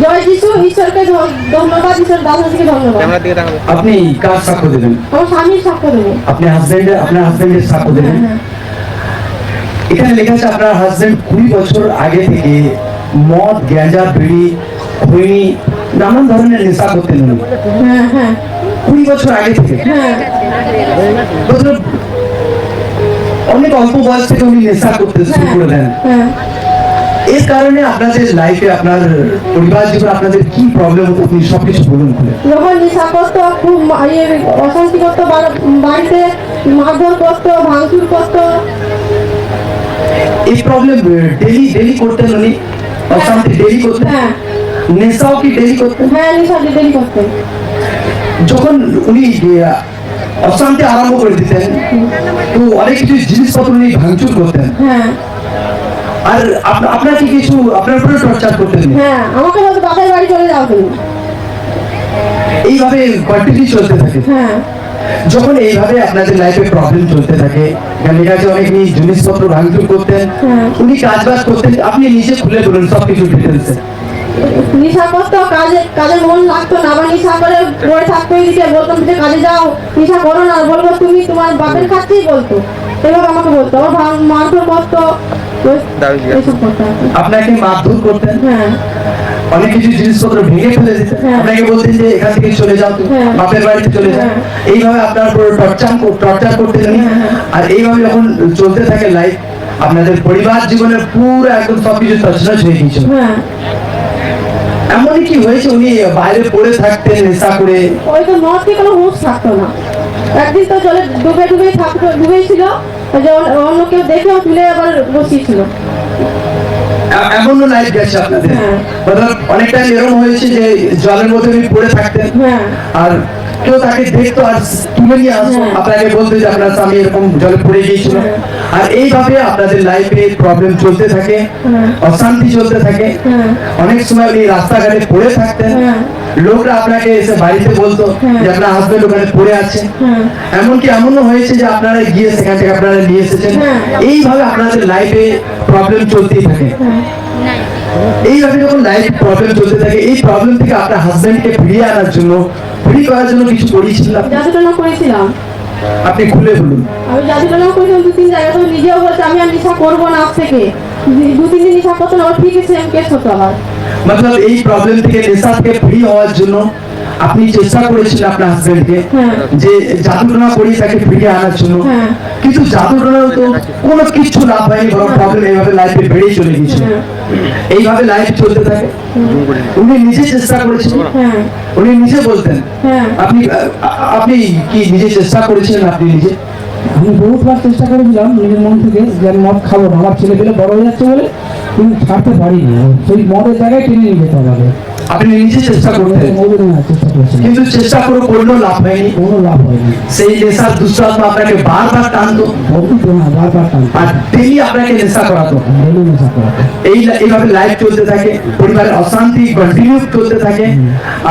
জয় যিশু ঈশ্বরকে ধন্যবাদ ঈশ্বর দাসকে ধন্যবাদ। ক্যামেরার দিকে তাকাবে। আপনি কার সাক্ষ্য দেবেন? আমার স্বামীর সাক্ষ্য দেবো। আপনি হাজবেন্ডের আপনার হাজবেন্ডের সাক্ষ্য দেবেন? হ্যাঁ, এখানে লেখা আছে আপনার হাজবেন্ড কুড়ি বছর আগে থেকে মদ গ্যাঁজা বিড়ি খৈনি নানান ধরনের নেশা করতেন উনি। হ্যাঁ হ্যাঁ। কুড়ি বছর আগে থেকে? হ্যাঁ। অনেক অল্প বয়স থেকে উনি নেশা করতে শুরু করে দেন। হ্যাঁ। এর কারণে আপনাদের লাইফে আপনার পরিবার জীবনে আপনাদের কি প্রবলেম হতো আপনি সবকিছু বলুন যখন নেশা করতো খুব ইয়ে অশান্তি করতো বাড়িতে মারধর করতো ভাঙচুর করতো। এই প্রবলেম ডেলি ডেলি করতেন উনি? অশান্তি ডেলি করতেন? হ্যাঁ। নেশাও কি ডেলি করতেন? হ্যাঁ নেশা ডেলি যখন উনি অশান্তি আরম্ভ করে দিতেন তো অনেক কিছু জিনিসপত্র উনি ভাঙচুর করতেন। হ্যাঁ। আর আপনাকে কিছু আপনার উপরে টর্চার করতেন হ্যাঁ আমাকে বলতো বাপের বাড়ি চলে যাও তুমি এইভাবে কন্টিনিউ চলতে থাকে। হ্যাঁ। যখন এইভাবে আপনাদের লাইফে প্রবলেম চলতে থাকে আছে অনেক জিনিসপত্র ভাঙচুর করতেন হ্যাঁ। উনি কাজ বাজ করতেন আপনি নিজে খুলে বলুন সব কিছু ডিটেলসে নেশা করতো কাজে কাজে মন লাগতো না আবার নেশা করে পড়ে থাকতো এদিকে বলতাম যে কাজে যাও নেশা করো না। বলব তুমি তোমার বাপের খাচ্ছেই বলতো। আমাকে বলতো আবার ভাঙ- মারধর করতো। ওই- দাবি জিজ্ঞাসা। এসব করতো আর কি। আপনাকে মারধর করতেন অনেক কিছু জিনিসপত্র ভেঙে ফেলে দিতেন। আপনাকে বলতেন যে এখান থেকে চলে যাও। বাপের বাড়িতে চলে যাও। এইভাবে আপনার উপর টর্চার টর্চার করতেন উনি। আর এইভাবে যখন চলতে থাকে লাইফ আপনাদের পরিবার জীবনের পুরো একদম সবকিছু তছনছ হয়ে গিয়েছিল হ্যাঁ এমনই কি হয়েছে উনি বাইরে পড়ে থাকতেন নেশা করে ওই তো কোনো হুঁশ থাকতো না একদিন তো জলে ডুবে ডুবে থাকতো ডুবেই ছিল যে অন্য- কেউ দেখেও তুলে আবার বসিয়েছিল এমনও লাইফ গেছে আপনাদের। হ্যাঁ। অনেকটা এরকম হয়েছে যে জলের মধ্যে পড়ে থাকতেন। হ্যাঁ। আর কেউ তাকে দেখতো আর তুলে নিয়ে আসতো। আপনাকে বলতো যে আপনার স্বামী এরকম জলে পড়ে গিয়েছিল। আর এইভাবে আপনাদের লাইফে প্রবলেম চলতে থাকে হ্যাঁ। অশান্তি চলতে থাকে হ্যাঁ। অনেক সময় উনি রাস্তাঘাটে পড়ে থাকতেন হ্যাঁ। লোকরা আপনাকে এসে বাড়িতে বলতো। যে আপনার হাজবেন্ড ওখানে পড়ে আছে এমনকি এমনও হয়েছে যে আপনারা গিয়ে সেখান থেকে আপনারা নিয়ে এসেছেন। এইভাবে আপনাদের লাইফে প্রবলেম চলতেই থাকে এইভাবে যখন লাইফ প্রবলেম চলতে থাকে এই প্রবলেম থেকে আপনার হাজবেন্ডকে ফিরিয়ে আনার জন্য ফ্রি করার জন্য কিছু করেছিলাম জাদুটনা করেছিলাম। আপনি খুলে বলুন আমি জাদুটনা করেছিলাম দু তিন জায়গা তো নিজেও বলছে আমি আর নিশা করব না আজ থেকে। দু- তিন দিন নিশা করতো না ঠিক আছে কেস হতো আমার। মতলব এই প্রবলেম থেকে নেশা থেকে ফ্রি হওয়ার জন্য আপনি চেষ্টা করেছিলেন আপনার হাজবেন্ডকে হ্যাঁ। যে জাদুটনা করিয়ে তাকে ফিরিয়ে আনার জন্য। হ্যাঁ। কিন্তু জাদুটনার তো কোনো কিছু লাভ হয়নি বরং প্রবলেম এইভাবে লাইফে বেড়েই চলে গিয়েছিল। হ্যাঁ। এইভাবে লাইফ চলতে থাকে। উনি নিজে চেষ্টা করেছিলেন। হ্যাঁ। উনি নিজে বলতেন হ্যাঁ। আপনি আপনি কি নিজে চেষ্টা করেছিলেন আপনি নিজে? আমি বহুতবার চেষ্টা করেছিলাম নিজের মন থেকে যে আমি মদ খাব না আমার ছেলে পেলে বড় হয়ে যাচ্ছে বলে কিন্তু ছাড়তে পারিনি। সেই মদের জায়গায় টেনে নিয়ে যেতে হবে। আপনি নিজে চেষ্টা করতেন কিন্তু চেষ্টা করে করলেও লাভ হয়নি। কোনো লাভ হয়নি। সেই নেশার দুঃস্বাত্মা আপনাকে বারবার টানতো। বহুত না বারবার টানতে। আর ডেলি আপনাকে নেশা করাতো। ডেলি নেশা করাতে। এই এইভাবে লাইফ চলতে থাকে পরিবারের অশান্তি কন্টিনিউ চলতে থাকে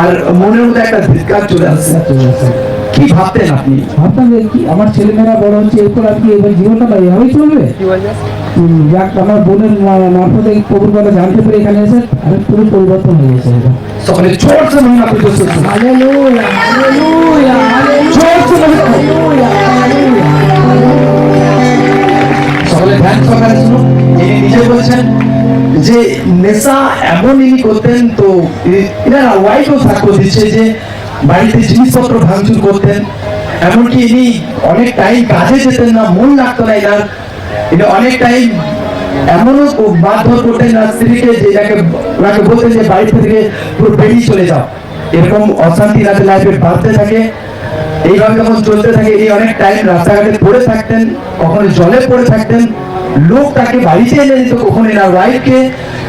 আর মনের মধ্যে একটা ধিক্কার চলে আসছে চলে আসে। কি ভাবতেন আপনি? ভাবতাম কি আমার ছেলেমেয়েরা বড় হচ্ছে এরপর আর কি এবার জীবনটা এভাবেই চলবে? যাক আমার বোনের প্রভুর কথা জানতে পেরে এখানে এসে আমি পুরো পরিবর্তন হয়ে গেছে। সকলে জোর সে মহিমা হালেলুয়া হালেলুয়া জোর সে মহিমা হালেলুয়া হালেলুয়া। সকলে ধ্যান সহকারে শুনুন। ইনি নিজে বলছেন যে নেশা এমন ইনি করতেন তো ইনারা ওয়াইফও সাক্ষ্য দিচ্ছে যে বাড়িতে জিনিসপত্র ভাঙচুর করতেন। এমনকি ইনি অনেক টাইম কাজে যেতেন না মন লাগতো না এনার ইনি অনেক টাইম এমনও মারধর করতেন না স্ত্রীকে যে যাকে ওনাকে বলতেন যে বাড়ি থেকে পুরো বেরিয়ে চলে যাও। এরকম অশান্তি রাতে লাইফে বাড়তে থাকে, এইভাবে যখন চলতে থাকে, এই অনেক টাইম রাস্তাঘাটে পড়ে থাকতেন, কখনো জলে পড়ে থাকতেন, লোক তাকে বাড়িতে এনে দিত, কখনো এনার ওয়াইফকে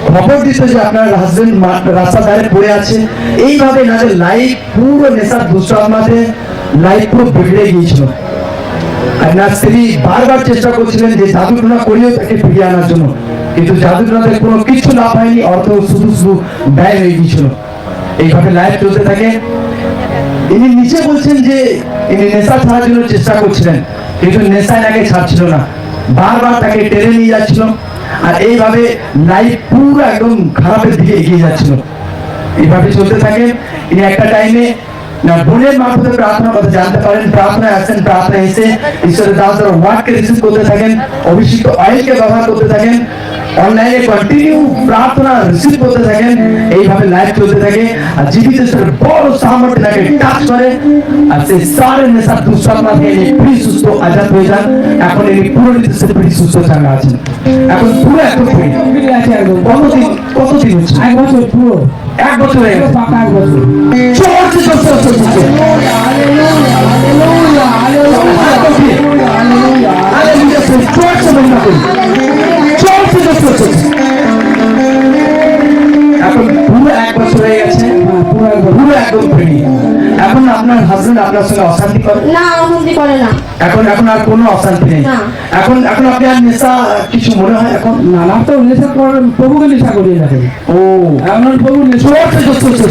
খবর দিত যে আপনার হাজবেন্ড রাস্তার ধারে পড়ে আছে। এইভাবে এনাদের লাইফ পুরো নেশার দুঃস্বপ্নাতে লাইফ পুরো বিগড়ে গিয়েছিল। আর এনার স্ত্রী বারবার চেষ্টা করছিলেন যে তাকে ফিরিয়ে আনার জন্য। কিন্তু কোনো কিছু লাভ হয়নি অর্থ শুধু শুধু ব্যয় হয়ে গিয়েছিল। এইভাবে লাইফ চলতে থাকে। ইনি নিচে বলছেন যে ইনি নেশা ছাড়ার জন্য চেষ্টা করছিলেন, কিন্তু নেশা ছাড়ছিল না। বারবার তাকে টেনে নিয়ে যাচ্ছিল আর এইভাবে লাইফ পুরো একদম খারাপের দিকে এগিয়ে যাচ্ছিল। এইভাবে চলতে থাকে। ইনি একটা টাইমে না, বোনের মারফতে প্রার্থনার কথা জানতে পারেন, প্রার্থনায় আসেন প্রার্থনা এসে ঈশ্বরের দাস ওয়ার্ডকে রিসিভ করতে থাকেন, অভিষিক্ত অয়েলকে ব্যবহার করতে থাকেন, অনলাইনে কন্টিনিউ প্রার্থনা রিসিভ করতে থাকেন, এইভাবে লাইভ চলতে থাকে। আর জীবিত বড় সামর্থ্য তাকে টাচ করে। আর সেই সারে নেশা দুঃসম্মান থেকে পুরি সুস্থ আজাদ হয়ে যান। এখন ইনি পুরো নির্দিষ্ট পুরি সুস্থ চাঙ্গা আছেন। এখন পুরো একদম। ফিরে কতদিন কতদিন এক বছর পুরো। এক বছর হয়ে গেছে। এক বছর। চলছে চলছে চলছে এখন আপনার হাজবেন্ড আপনার সঙ্গে অশান্তি করে? না অশান্তি করে না। এখন এখন আর কোনো অশান্তি নেই? না। এখন এখন আপনি আর নেশা কিছু মনে হয়? এখন না না তো নেশা করার প্রভুকে নেশা করিয়ে রাখেন। ও। এমন প্রভু নেশা চলছে চলছে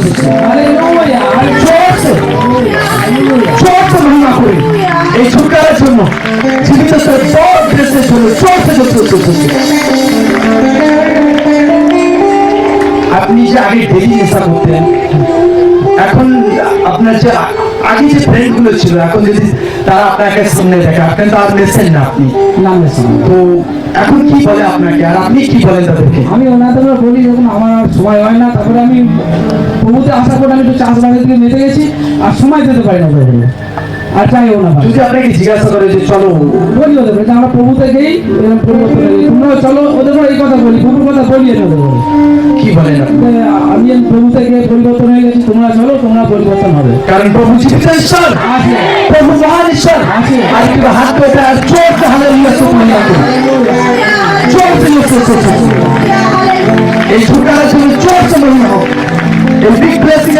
মহিমা করি। এই ছুটকারের জন্য। জীবিত সব দেশের জন্য চলছে চলছে আপনি যে আগে ডেলি নেশা করতেন এখন আপনার যে আগে যে ফ্রেন্ডগুলো ছিল এখন যদি তারা আপনাকে সামনে দেখে আপনি তো আর নেছেন না আপনি। নাম নেশা তো এখন কি বলে আপনাকে? আর আপনি কি বলেন তাদেরকে? আমি ওনাদের বলি যখন আমার সময় হয় না তারপরে আমি প্রভুতে আসার পর আমি একটু চাষবাসের দিকে মেতে গেছি আর সময় দিতে পারি না প্রভু আর চাইও না যদি আপনাকে জিজ্ঞাসা করে যে চলো। বলি ওদের আমরা প্রভুতে গেই এরকম পরিবর্তন হয়ে চলো ওদের এই কথা বলি প্রভুর কথা বলি না বলে কি বলেন আপনি? আমি প্রভুতে গিয়ে পরিবর্তন হয়ে গেছি তোমরা চলো তোমরা পরিবর্তন হবে। কারণ প্রভু ঈশ্বর প্রভু মহান ঈশ্বর আর একটু হাত পেতে আর চোখ হালেলুয়া চোখ মহিমা করুন চলছে চলছে চলছে এই ছুটার জন্য চলছে মহিমা হোক এই বিগ ব্লেসিং